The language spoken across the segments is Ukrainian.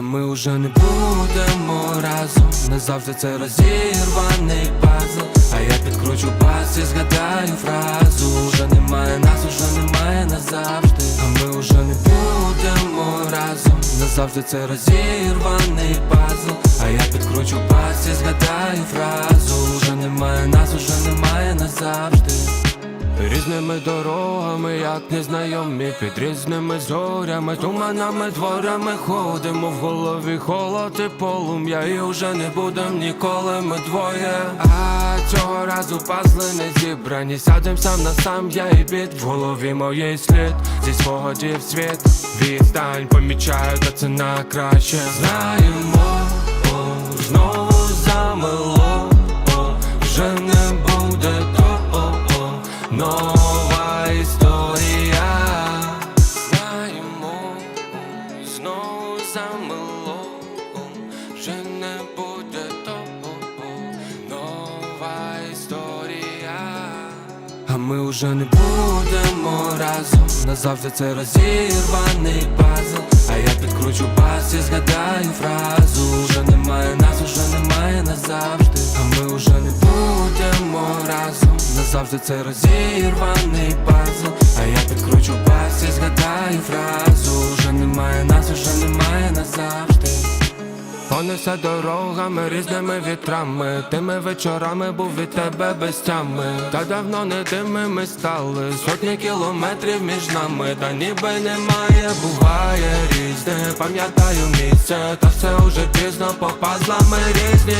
ми уже не будемо разом. Назавжди це розірваний пазл. А я підкручу бас і згадаю фразу. Уже немає нас, уже немає назавжди. А ми уже не будемо разом. Назавжди це розірваний пазл. А я підкручу бас і згадаю фразу. Уже немає нас, уже немає назавжди. Різними дорогами, як незнайомі, під різними зорями, туманами, дворами ходимо в голові холод і полум'я, і вже не будем ніколи ми двоє. А цього разу пазли не зібрані. Сядем сам на сам, я і біт в голові моєї слід зі свого дів світ. Відстань помічаю, та це на краще. Знаємо, о, знову замело, о, вже не Вже не буде того. Нова історія. А ми уже не будемо разом. Назавжди це розірваний пазл. А я підкручу бас і згадаю фразу. Уже немає нас, уже немає назавжди. А ми уже не будемо разом. Назавжди це розірваний пазл. А я підкручу бас і згадаю фразу. Уже немає нас, уже немає назавжди Понесе дорогами різними вітрами, тими вечорами був від тебе без тями. Та давно не тими ми стали, сотні кілометрів між нами, та ніби немає, буває різне. Пам'ятаю місце, та все уже пізно по пазлами різні.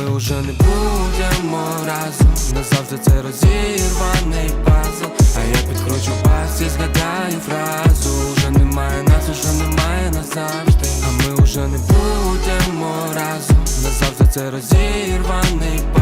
Ми уже не будемо разом. Назавжди це розірваний пазл. А я підкручу пас і згадаю фразу. Уже немає нас, уже немає назавжди. А ми уже не будемо разом. Назавжди це розірваний пазл